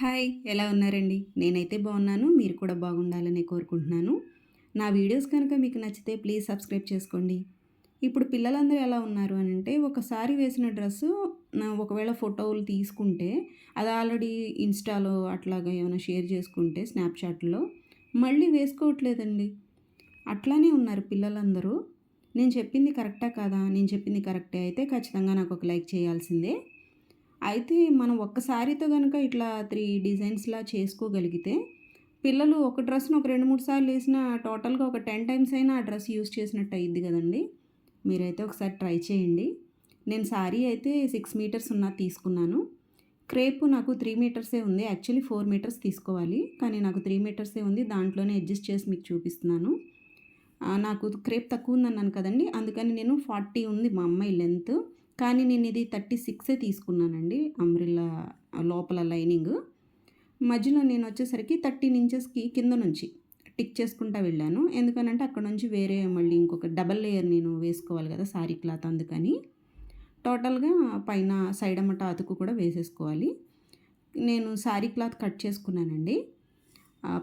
Hi ఎలా ఉన్నారండి? నేనైతే బాగున్నాను మీరు కూడా బాగుండాలని కోరుకుంటున్నాను. నా వీడియోస్ కనుక మీకు నచ్చితే ప్లీజ్ సబ్స్క్రైబ్ చేసుకోండి. ఇప్పుడు పిల్లలందరూ ఎలా ఉన్నారు అని అంటే ఒకసారి వేసిన డ్రెస్సు ఒకవేళ ఫోటోలు తీసుకుంటే అది ఆల్రెడీ ఇన్స్టాలో అట్లాగా ఏమైనా షేర్ చేసుకుంటే స్నాప్చాట్లో మళ్ళీ వేసుకోవట్లేదండి. అట్లానే ఉన్నారు పిల్లలందరూ. నేను చెప్పింది కరెక్టా కాదా? నేను చెప్పింది కరెక్టే. అయితే ఖచ్చితంగా నాకు ఒక లైక్ చేయాల్సిందే. అయితే మనం ఒక్కసారితో కనుక ఇట్లా త్రీ డిజైన్స్లా చేసుకోగలిగితే పిల్లలు ఒక డ్రెస్ను ఒక రెండు మూడు సార్లు వేసిన టోటల్గా ఒక టెన్ టైమ్స్ అయినా ఆ డ్రెస్ యూస్ చేసినట్టు అయ్యిద్ది కదండి. మీరైతే ఒకసారి ట్రై చేయండి. నేను శారీ అయితే సిక్స్ మీటర్స్ ఉన్న తీసుకున్నాను. క్రేప్ నాకు త్రీ మీటర్సే ఉంది. యాక్చువల్లీ ఫోర్ మీటర్స్ తీసుకోవాలి. కానీ నాకు త్రీ మీటర్సే ఉంది. దాంట్లోనే అడ్జస్ట్ చేసి మీకు చూపిస్తున్నాను. నాకు క్రేప్ తక్కువ ఉందన్నాను కదండి. అందుకని నేను ఫార్టీ ఉంది మా అమ్మాయి లెంత్. కానీ నేను ఇది థర్టీ సిక్సే తీసుకున్నానండి అంబ్రిల్లా లోపల లైనింగ్. మధ్యలో నేను వచ్చేసరికి థర్టీన్ ఇంచెస్కి కింద నుంచి టిక్ చేసుకుంటా వెళ్ళాను. ఎందుకనంటే అక్కడ నుంచి వేరే మళ్ళీ ఇంకొక డబల్ లేయర్ నేను వేసుకోవాలి కదా సారీ క్లాత్ అందుకని. టోటల్గా పైన సైడ్ అమ్మట అతుకు కూడా వేసేసుకోవాలి. నేను శారీ క్లాత్ కట్ చేసుకున్నానండి.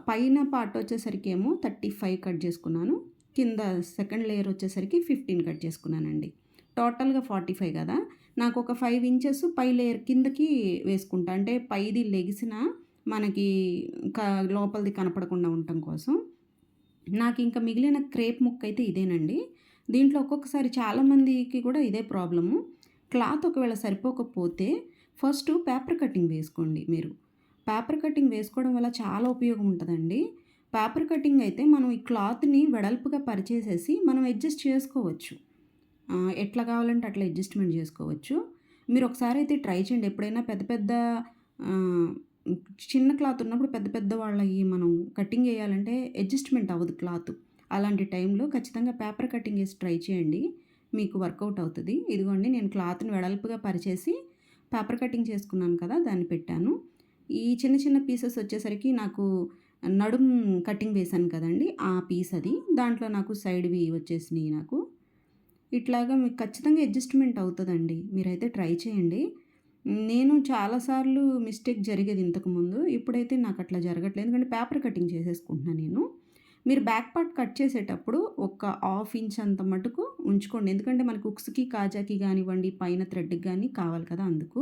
పైన పార్ట్ వచ్చేసరికి ఏమో థర్టీ ఫైవ్ కట్ చేసుకున్నాను. కింద సెకండ్ లేయర్ వచ్చేసరికి ఫిఫ్టీన్ కట్ చేసుకున్నానండి. టోటల్గా ఫార్టీ ఫైవ్ కదా! నాకు ఒక ఫైవ్ ఇంచెస్ పై లేయర్ కిందకి వేసుకుంటా. అంటే పైది లెగిసిన మనకి క లోపలిది కనపడకుండా ఉండటం కోసం. నాకు ఇంకా మిగిలిన క్రేప్ ముక్క అయితే ఇదేనండి. దీంట్లో ఒక్కొక్కసారి చాలామందికి కూడా ఇదే ప్రాబ్లము. క్లాత్ ఒకవేళ సరిపోకపోతే ఫస్ట్ పేపర్ కటింగ్ వేసుకోండి మీరు. పేపర్ కటింగ్ వేసుకోవడం వల్ల చాలా ఉపయోగం ఉంటుందండి. పేపర్ కటింగ్ అయితే మనం ఈ క్లాత్ని వెడల్పుగా పరిచేసేసి మనం అడ్జస్ట్ చేసుకోవచ్చు. ఎట్లా కావాలంటే అట్లా అడ్జస్ట్మెంట్ చేసుకోవచ్చు. మీరు ఒకసారి అయితే ట్రై చేయండి. ఎప్పుడైనా పెద్ద పెద్ద చిన్న క్లాత్ ఉన్నప్పుడు పెద్ద పెద్ద వాళ్ళకి మనం కటింగ్ వేయాలంటే అడ్జస్ట్మెంట్ అవ్వదు క్లాత్. అలాంటి టైంలో ఖచ్చితంగా పేపర్ కటింగ్ వేసి ట్రై చేయండి. మీకు వర్కౌట్ అవుతుంది. ఇదిగోండి నేను క్లాత్ని వెడల్పుగా పరిచేసి పేపర్ కటింగ్ చేసుకున్నాను కదా దాన్ని పెట్టాను. ఈ చిన్న చిన్న పీసెస్ వచ్చేసరికి నాకు నడుం కటింగ్ వేశాను కదండి ఆ పీస్ అది. దాంట్లో నాకు సైడ్వి వచ్చేసినాయి నాకు. ఇట్లాగా మీకు ఖచ్చితంగా అడ్జస్ట్మెంట్ అవుతుందండి. మీరైతే ట్రై చేయండి. నేను చాలాసార్లు మిస్టేక్ జరిగేది ఇంతకుముందు ఇప్పుడైతే నాకు అట్లా జరగట్లేదు. ఎందుకంటే పేపర్ కటింగ్ చేసేసుకుంటున్నాను నేను. మీరు బ్యాక్ పార్ట్ కట్ చేసేటప్పుడు ఒక హాఫ్ ఇంచ్ అంత మటుకు ఉంచుకోండి. ఎందుకంటే మనకు ఉక్స్కి కాజాకి కానివ్వండి పైన థ్రెడ్కి కానీ కావాలి కదా అందుకు.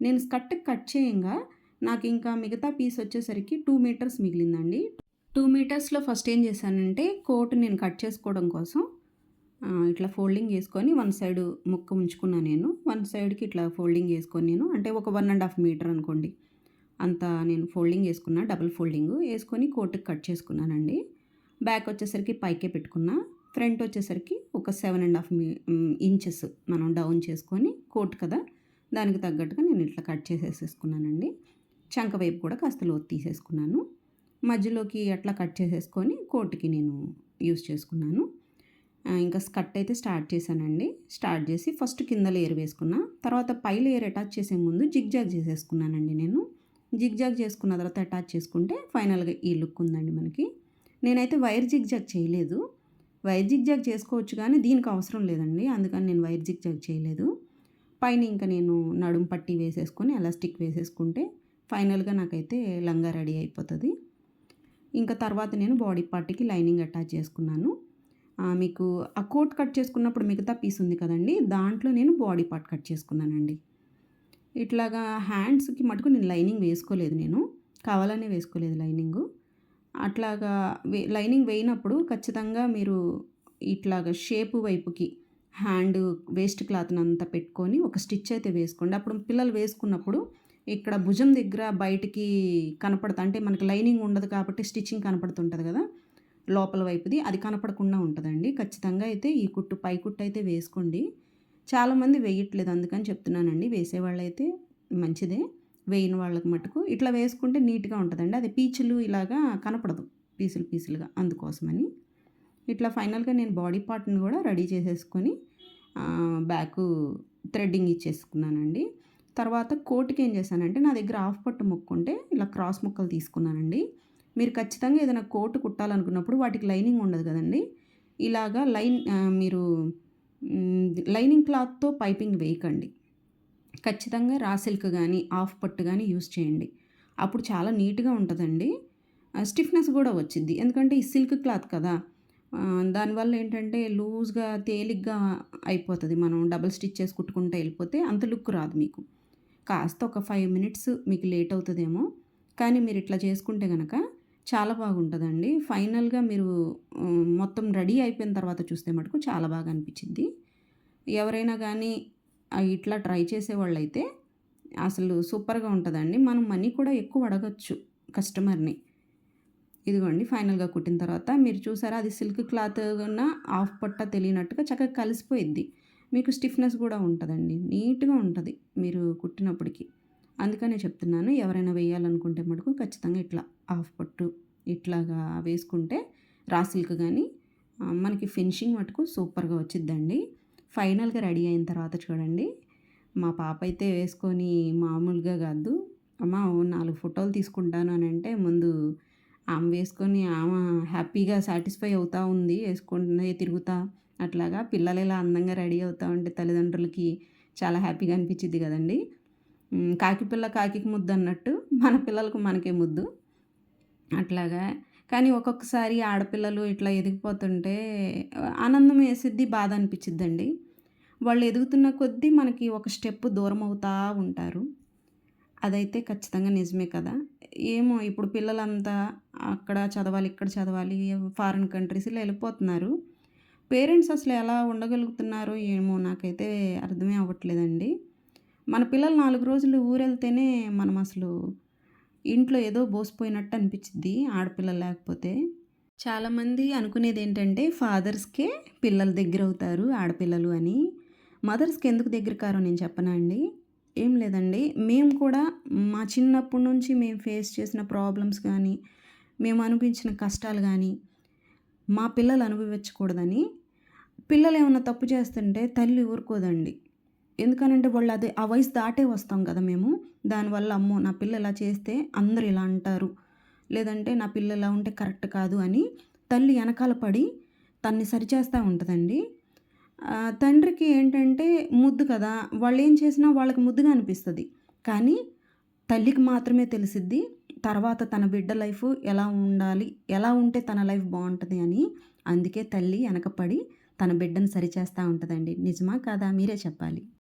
నేను స్కర్ట్ కట్ చేయంగా నాకు ఇంకా మిగతా పీస్ వచ్చేసరికి టూ మీటర్స్ మిగిలిందండి. టూ మీటర్స్లో ఫస్ట్ ఏం చేశానంటే కోట్ నేను కట్ చేసుకోవడం కోసం ఇట్లా ఫోల్డింగ్ చేసుకొని వన్ సైడ్ ముక్క ఉంచుకున్నా నేను. వన్ సైడ్కి ఇట్లా ఫోల్డింగ్ చేసుకొని నేను. అంటే ఒక వన్ అండ్ హాఫ్ మీటర్ అనుకోండి. అంత నేను ఫోల్డింగ్ వేసుకున్నా డబుల్ ఫోల్డింగ్. వేసుకొని కోటుకు కట్ చేసుకున్నానండి. బ్యాక్ వచ్చేసరికి పైకే పెట్టుకున్నా. ఫ్రంట్ వచ్చేసరికి ఒక సెవెన్ అండ్ హాఫ్ మీ ఇంచెస్ మనం డౌన్ చేసుకొని కోట్ కదా దానికి తగ్గట్టుగా నేను ఇట్లా కట్ చేసేసేసుకున్నానండి. చంక వైపు కూడా కాస్త లోతు తీసేసుకున్నాను. మధ్యలోకి అట్లా కట్ చేసేసుకొని కోట్కి నేను యూస్ చేసుకున్నాను. ఇంకా స్కట్ అయితే స్టార్ట్ చేశానండి. స్టార్ట్ చేసి ఫస్ట్ కింద లేయర్ వేసుకున్నా తర్వాత పై లేయర్ అటాచ్ చేసే ముందు జిగ్జాగ్ చేసేసుకున్నానండి నేను. జిగ్జాగ్ చేసుకున్న తర్వాత అటాచ్ చేసుకుంటే ఫైనల్గా ఈ లుక్ ఉందండి మనకి. నేనైతే వైర్ జిగ్జాగ్ చేయలేదు. వైర్ జిగ్జాగ్ చేసుకోవచ్చు కానీ దీనికి అవసరం లేదండి అందుకని నేను వైర్ జిగ్జాగ్ చేయలేదు. పైన ఇంకా నేను నడుం పట్టి వేసేసుకొని ఎలాస్టిక్ వేసేసుకుంటే ఫైనల్గా నాకైతే లంగా రెడీ అయిపోతుంది. ఇంకా తర్వాత నేను బాడీ పార్ట్కి లైనింగ్ అటాచ్ చేసుకున్నాను. మీకు ఆ కోట్ కట్ చేసుకున్నప్పుడు మిగతా పీస్ ఉంది కదండి దాంట్లో నేను బాడీ పార్ట్ కట్ చేసుకున్నానండి. ఇట్లాగా హ్యాండ్స్కి మటుకు నేను లైనింగ్ వేసుకోలేదు నేను కావాలనే వేసుకోలేదు లైనింగు. అట్లాగా వే లైనింగ్ వేయినప్పుడు ఖచ్చితంగా మీరు ఇట్లాగా షేపు వైపుకి హ్యాండ్ వేస్ట్ క్లాత్ని అంతా పెట్టుకొని ఒక స్టిచ్ అయితే వేసుకోండి. అప్పుడు పిల్లలు వేసుకున్నప్పుడు ఇక్కడ భుజం దగ్గర బయటికి కనపడతా అంటే మనకి లైనింగ్ ఉండదు కాబట్టి స్టిచ్చింగ్ కనపడుతుంటుంది కదా లోపల వైపుది అది కనపడకుండా ఉంటుందండి. ఖచ్చితంగా అయితే ఈ కుట్టు పై కుట్టు అయితే వేసుకోండి. చాలామంది వేయట్లేదు అందుకని చెప్తున్నానండి. వేసేవాళ్ళు అయితే మంచిదే. వేయని వాళ్ళకి మటుకు. ఇట్లా వేసుకుంటే నీట్గా ఉంటుందండి. అది పీచులు ఇలాగా కనపడదు. పీసులు పీసులుగా అందుకోసమని. ఇట్లా ఫైనల్గా నేను బాడీ పార్ట్ని కూడా రెడీ చేసేసుకొని బ్యాక్ థ్రెడ్డింగ్ ఇచ్చేసుకున్నానండి. తర్వాత కోట్కి ఏం చేశానంటే నా దగ్గర హాఫ్ పట్టు ముక్కుంటే ఇలా క్రాస్ ముక్కలు తీసుకున్నానండి. మీరు ఖచ్చితంగా ఏదైనా కోట్ కుట్టాలనుకున్నప్పుడు వాటికి లైనింగ్ ఉండదు కదండి. ఇలాగా లైన్ మీరు లైనింగ్ క్లాత్తో పైపింగ్ వేయకండి. ఖచ్చితంగా రా సిల్క్ కానీ ఆఫ్ పట్టు కానీ యూస్ చేయండి. అప్పుడు చాలా నీట్గా ఉంటుందండి. స్టిఫ్నెస్ కూడా వచ్చింది ఎందుకంటే ఈ సిల్క్ క్లాత్ కదా. దానివల్ల ఏంటంటే లూజ్గా తేలిగ్గా అయిపోతుంది. మనం డబుల్ స్టిచ్ చేసి కుట్టుకుంటే వెళ్ళిపోతే అంత లుక్ రాదు మీకు. కాస్త ఒక ఫైవ్ మినిట్స్ మీకు లేట్ అవుతుందేమో. కానీ మీరు ఇట్లా చేసుకుంటే కనుక చాలా బాగుంటుందండి. ఫైనల్గా మీరు మొత్తం రెడీ అయిపోయిన తర్వాత చూస్తే మటుకు చాలా బాగా అనిపించింది. ఎవరైనా కానీ ఇట్లా ట్రై చేసేవాళ్ళు అయితే అసలు సూపర్గా ఉంటుందండి. మనం మనీ కూడా ఎక్కువ అడగచ్చు కస్టమర్ని. ఇదిగోండి ఫైనల్గా కుట్టిన తర్వాత మీరు చూసారా అది సిల్క్ క్లాత్ కన్నా ఆఫ్ పట్ట తెలియనట్టుగా చక్కగా కలిసిపోయిద్ది. మీకు స్టిఫ్నెస్ కూడా ఉంటుందండి. నీట్గా ఉంటుంది మీరు కుట్టినప్పటికీ. అందుకనే చెప్తున్నాను ఎవరైనా వేయాలనుకుంటే మటుకు ఖచ్చితంగా ఇట్లా ఆఫ్ పట్టు ఇట్లాగా వేసుకుంటే రాసులకు కానీ మనకి ఫినిషింగ్ మటుకు సూపర్గా వచ్చిద్దండి. ఫైనల్గా రెడీ అయిన తర్వాత చూడండి. మా పాప అయితే వేసుకొని మామూలుగా కాదు. అమ్మ ఓ నాలుగు ఫోటోలు తీసుకుంటాను అని అంటే ముందు ఆమె వేసుకొని ఆమె హ్యాపీగా సాటిస్ఫై అవుతూ ఉంది వేసుకుంటుంది తిరుగుతా. అట్లాగా పిల్లలు ఇలా అందంగా రెడీ అవుతూ ఉంటే తల్లిదండ్రులకి చాలా హ్యాపీగా అనిపించింది కదండి. కాకిపిల్ల కాకి పిల్ల కాకికి ముద్దు అన్నట్టు మన పిల్లలకు మనకే ముద్దు. అట్లాగా. కానీ ఒక్కొక్కసారి ఆడపిల్లలు ఇట్లా ఎదిగిపోతుంటే ఆనందం వేసిద్ది బాధ అనిపించిద్దండి వాళ్ళు ఎదుగుతున్న కొద్దీ మనకి ఒక స్టెప్ దూరం అవుతూ ఉంటారు. అదైతే ఖచ్చితంగా నిజమే కదా. ఏమో ఇప్పుడు పిల్లలంతా అక్కడ చదవాలి ఇక్కడ చదవాలి ఫారిన్ కంట్రీస్లో వెళ్ళిపోతున్నారు. పేరెంట్స్ అసలు ఎలా ఉండగలుగుతున్నారో ఏమో నాకైతే అర్థమే అవ్వట్లేదండి. మన పిల్లలు నాలుగు రోజులు ఊరెళ్తేనే మనం అసలు ఇంట్లో ఏదో బోసిపోయినట్టు అనిపించింది ఆడపిల్లలు లేకపోతే. చాలామంది అనుకునేది ఏంటంటే ఫాదర్స్కే పిల్లలు దగ్గర అవుతారు ఆడపిల్లలు అని. మదర్స్కి ఎందుకు దగ్గర కారో నేను చెప్పనా అండి? ఏం లేదండి. మేము కూడా మా చిన్నప్పటి నుంచి మేము ఫేస్ చేసిన ప్రాబ్లమ్స్ కానీ మేము అనిపించిన కష్టాలు కానీ మా పిల్లలు అనుభవించకూడదని. పిల్లలు ఏమైనా తప్పు చేస్తుంటే తల్లి ఊరుకోదండి. ఎందుకనంటే వాళ్ళు అదే ఆ వయసు దాటే వస్తాం కదా మేము. దానివల్ల అమ్మో నా పిల్ల ఇలా చేస్తే అందరు ఇలా అంటారు. లేదంటే నా పిల్ల ఇలా ఉంటే కరెక్ట్ కాదు అని తల్లి వెనకాల పడి తన్ని సరిచేస్తూ ఉంటుందండి. తండ్రికి ఏంటంటే ముద్దు కదా వాళ్ళు ఏం చేసినా వాళ్ళకి ముద్దుగా అనిపిస్తుంది. కానీ తల్లికి మాత్రమే తెలిసిద్ది తర్వాత తన బిడ్డ లైఫ్ ఎలా ఉండాలి ఎలా ఉంటే తన లైఫ్ బాగుంటుంది అని. అందుకే తల్లి వెనకపడి తన బిడ్డను సరిచేస్తూ ఉంటుందండి. నిజమా కాదా? మీరే చెప్పాలి.